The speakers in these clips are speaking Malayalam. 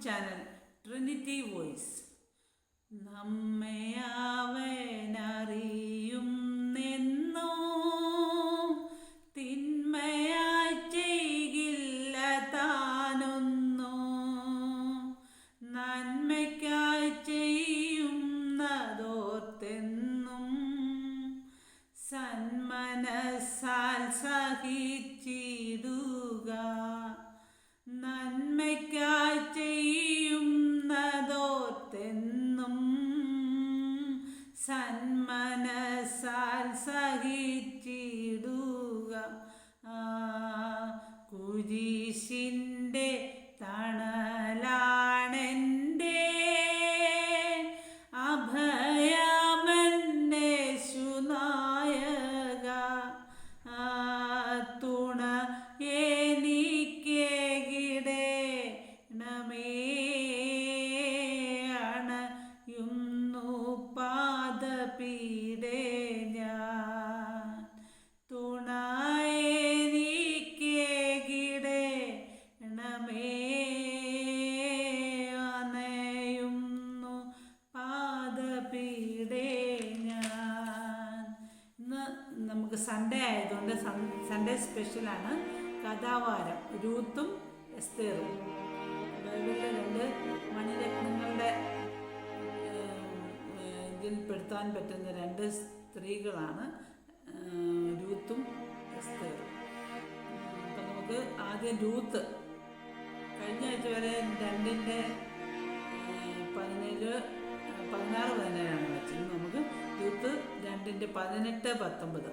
ചാനൽ ട്രിനിറ്റി വോയിസ് നമ്മെ നമുക്ക് സൺഡേ ആയതുകൊണ്ട് സൺഡേ സ്പെഷ്യലാണ് കഥാവാരം രൂത്തും എസ്തേറും. ബൈബിളിലെ രണ്ട് മണിരത്നങ്ങളുടെ ഇതിൽപ്പെടുത്താൻ ഇതിൽ പെടുത്താൻ പറ്റുന്ന രണ്ട് സ്ത്രീകളാണ് രൂത്തും എസ്തേറും. അപ്പം നമുക്ക് ആദ്യം രൂത്ത്. കഴിഞ്ഞ ആഴ്ച വരെ രണ്ടിന്റെ പതിനേഴ് പതിനാറ് പതിനേഴാണ് അതിന്റെ പതിനെട്ട് പത്തൊമ്പത്.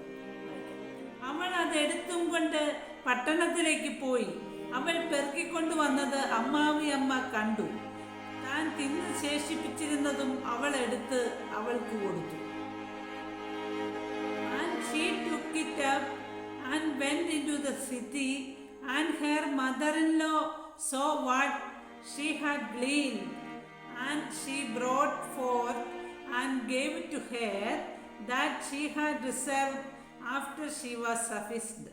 അവൾ അത് എടുത്തും കൊണ്ട് പട്ടണത്തിലേക്ക് പോയി. അവൾ പെറുക്കിക്കൊണ്ട് വന്നത് അമ്മാവി അമ്മ കണ്ടു. താൻ തിന്ന് ശേഷിപ്പിച്ചിരുന്നതും അവൾ എടുത്ത് അവൾക്ക് കൊടുത്തു. She brought forth and gave to her that she had reserved after she was sufficed.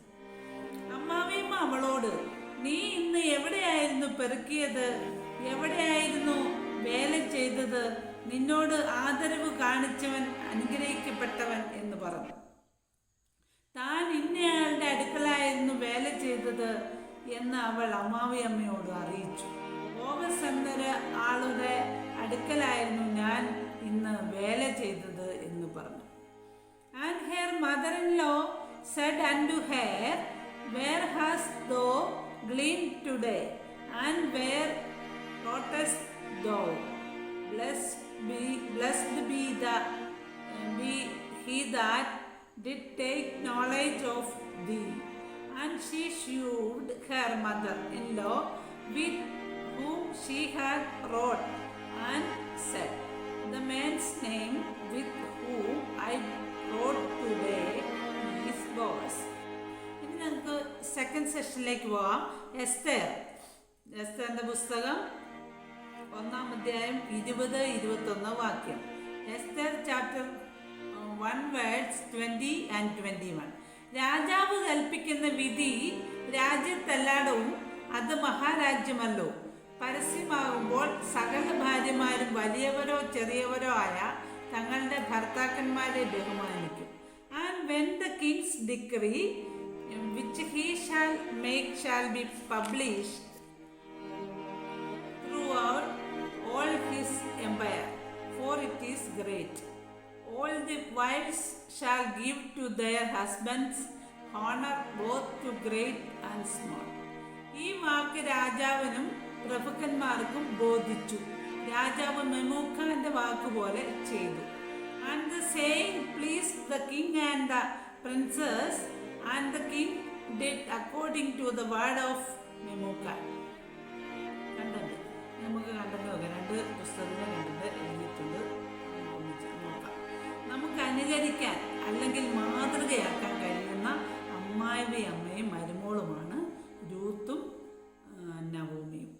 അമ്മാവിയമ്മ അവളോട് നീ ഇന്ന് എവിടെയായിരുന്നു പെറുക്കിയത്? എവിടെയായിരുന്നു വേല ചെയ്തത്? നിന്നോട് ആദരവ് കാണിച്ചവൻ അനുഗ്രഹിക്കപ്പെട്ടവൻ എന്ന് പറഞ്ഞു. താൻ ഇന്നയാളുടെ അടുക്കളായിരുന്നു വേല ചെയ്തത് എന്ന് അവൾ അമ്മാവിയമ്മയോട് അറിയിച്ചു. ഓവസ് എന്നൊരു ആളുടെ അടുക്കലായിരുന്നു ഞാൻ ഇന്ന് വേല ചെയ്തത് എന്ന് പറഞ്ഞു. And her mother-in-law said unto her, Where hast thou gleaned today? And where wroughtest thou? Blessed be, blessed be the be he that did take knowledge of thee. And she shewed her mother-in-law with whom she had wrought, and said, The man's name with whom I wrote today is Boaz ഇനി നമുക്ക് സെക്കൻഡ് സെഷനിലേക്ക് പോവാം. എസ്തേർ. എസ്തേറിന്റെ പുസ്തകം ഒന്നാം അധ്യായം ഇരുപത് ഇരുപത്തൊന്ന് വാക്യം. Esther chapter one words twenty and twenty one രാജാവ് കൽപ്പിക്കുന്ന വിധി രാജ്യത്തല്ലാടവും അത് മഹാരാജ്യമല്ലോ. പരസ്യമാകുമ്പോൾ സകല ഭാര്യമാരും വലിയവരോ ചെറിയവരോ ആയ തങ്ങളുടെ ഭർത്താക്കന്മാരെ ബഹുമാനിക്കും and the king's decree which he shall make shall be published throughout all his empire, for it is great. All the wives shall give to their husbands honor both to great and small. ഈ വാക്ക് രാജാവിനും പ്രഭുക്കന്മാർക്കും ബോധിച്ചു രാജാവ് മെമൂഖാന്റെ pole ചെയ്തു and the saying pleased the king and the princess, and the king did according to the word of Memucan content നമുക്ക് കണ്ടന്റ് നോക്കാം രണ്ട് പുസ്തകങ്ങൾ കണ്ടിട്ട് എഴുതിയിട്ടുണ്ട്. നോക്കാം നമുക്ക് അനുകരിക്കാൻ അല്ലെങ്കിൽ മാതൃകയാക്കാൻ കഴിയുന്ന അമ്മായിവി അമ്മയും മരുമോളുമാണ് രൂത്തും നവോമിയും.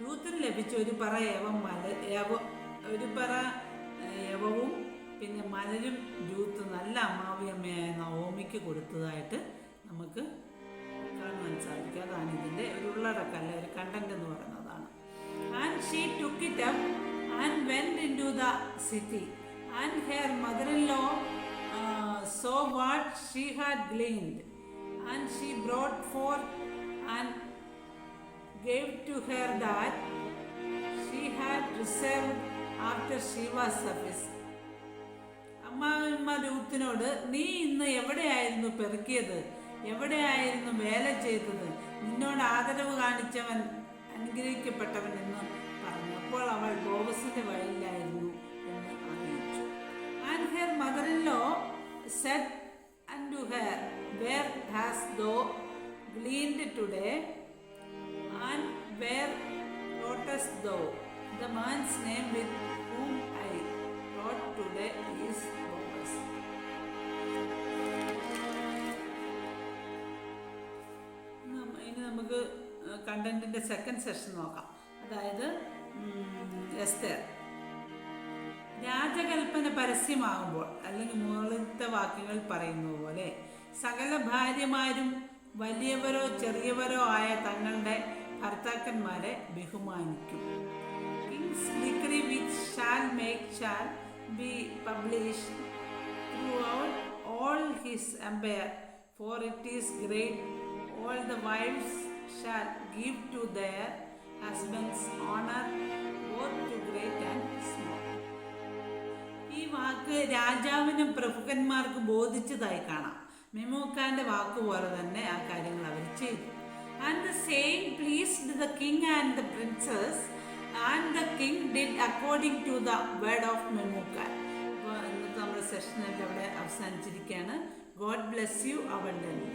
രൂത്തിന് ലഭിച്ച ഒരു പറ ഏവം മല ഏവ ഒരു പറ യവവും പിന്നെ മലരും രൂത്ത് നല്ല അമ്മാവിയമ്മയായ നവോമിക്ക് കൊടുത്തതായിട്ട് നമുക്ക് കാണുവാൻ സാധിക്കും അതാണ് ഇതിന്റെ ഒരു ഉള്ളടക്കം ഒരു കണ്ടന്റ് എന്ന് പറയുന്നതാണ് And she took it up and went into the city. And her mother in law uh, saw what she had gleaned. And she brought forth and gave to her that she had reserved after she was sufficient. അമ്മാവന്മാർ രൂത്തിനോട് നീ ഇന്ന് എവിടെയായിരുന്നു പെറുക്കിയത്? എവിടെയായിരുന്നു വേല ചെയ്തത്? നിന്നോട് ആദരവ് കാണിച്ചവൻ അനുഗ്രഹിക്കപ്പെട്ടവൻ എന്ന് പറഞ്ഞു അപ്പോൾ അവൾ ബോബസിന്റെ വഴിയിലായിരുന്നു എന്ന് അറിയിച്ചു. And her mother law said and to her where has thou gleaned today and where wrotest thou The man's name with whom I wrote today is bogus. ഇനി നമുക്ക് കണ്ടന്റിന്റെ സെക്കൻഡ് സെഷൻ നോക്കാം. അതായത് എസ്തേർ. രാജകൽപ്പന പരസ്യമാകുമ്പോൾ അല്ലെങ്കിൽ മുകളിലത്തെ വാക്യങ്ങൾ പറയുന്ന പോലെ സകല ഭാര്യമാരും വലിയവരോ ചെറിയവരോ ആയ തങ്ങളുടെ ഭർത്താക്കന്മാരെ ബഹുമാനിക്കും. King's decree which shall make shall publish throughout all his empire for it is great all the wives shall give to their husbands honour both to great and small ഈ വാക്ക് രാജാവിനും പ്രഭുക്കന്മാർക്ക് ബോധിച്ചതായി കാണാം. മെമോക്കാന്റെ വാക്ക് പോലെ തന്നെ ആ കാര്യങ്ങൾ അവർ ചെയ്തു. And the same pleased the king and the princes and the king did according to the word of Memucan അപ്പോൾ ഇന്നത്തെ നമ്മുടെ സെഷൻ ഇവിടെ അവസാനിച്ചിരിക്കുകയാണ്. God bless you abundantly